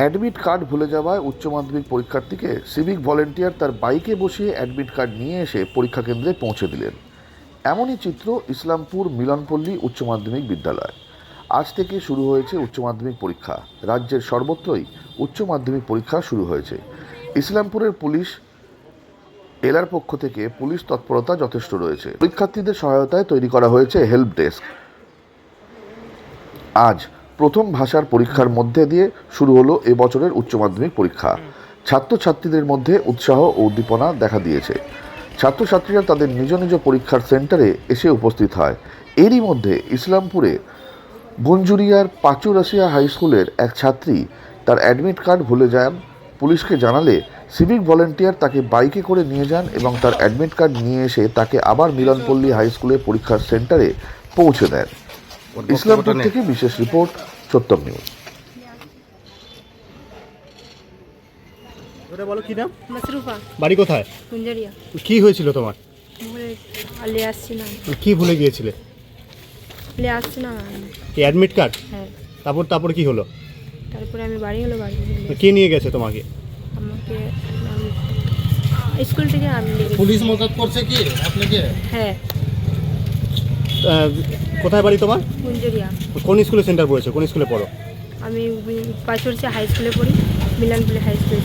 Admit card ভুলে যাওয়ায় উচ্চ মাধ্যমিক পরীক্ষার্থীকে সিভিক ভলেন্টিয়ার তার বাইকে বসিয়ে অ্যাডমিট কার্ড নিয়ে এসে পরীক্ষা কেন্দ্রে পৌঁছে দিলেন। এমনই চিত্র ইসলামপুর মিলনপল্লী উচ্চ মাধ্যমিক বিদ্যালয়। আজ থেকে শুরু হয়েছে উচ্চ মাধ্যমিক পরীক্ষা। রাজ্যের সর্বত্রই উচ্চ মাধ্যমিক পরীক্ষা শুরু হয়েছে। ইসলামপুরের পুলিশ এলার পক্ষ থেকে পুলিশ তৎপরতা যথেষ্ট রয়েছে। পরীক্ষার্থীদের সহায়তায় তৈরি করা হয়েছে হেল্প ডেস্ক। আজ প্রথম ভাষার পরীক্ষার মধ্যে দিয়ে শুরু হলো এবছরের উচ্চ মাধ্যমিক পরীক্ষা। ছাত্রছাত্রীদের মধ্যে উৎসাহ ও উদ্দীপনা দেখা দিয়েছে। ছাত্রছাত্রীরা তাদের নিজ নিজ পরীক্ষার সেন্টারে এসে উপস্থিত হয়। এরই মধ্যে ইসলামপুরে বঞ্জুরিয়ার পাচুরাশিয়া হাই স্কুলের এক ছাত্রী তার অ্যাডমিট কার্ড ভুলে যান। পুলিশকে জানালে সিভিক ভলেন্টিয়ার তাকে বাইকে করে নিয়ে যান এবং তার অ্যাডমিট কার্ড নিয়ে এসে তাকে আবার মিলনপল্লী হাই স্কুলের পরীক্ষার সেন্টারে পৌঁছে দেন। ইসলামপুর থেকে বিশেষ রিপোর্ট সত্যম নিউজ। ওটা বলো কি নাম? মাসরুফা। বাড়ি কোথায়? কুঞ্জারিয়া কি হয়েছিল তোমার? বলে আলে আসছি না। কি ভুলে গিয়েছিলে? আলে আসছি না। কি অ্যাডমিট কার্ড হ্যাঁ। তারপর তারপর কি হলো? তারপরে আমি বাড়ি হলো বাড়ি কে নিয়ে গেছে তোমাকে? আমাকে আমি- স্কুল থেকে আমি পুলিশ মদত করছে কি আপনাকে? হ্যাঁ। কোথায় বাড়ি তোমার? কুঞ্জারিয়া। কোন স্কুলে সেন্টার পড়েছো? কোন স্কুলে পড়ো? আমি পাঁচ বছর হাই স্কুলে পড়ি মিলানপুরে হাই স্কুলে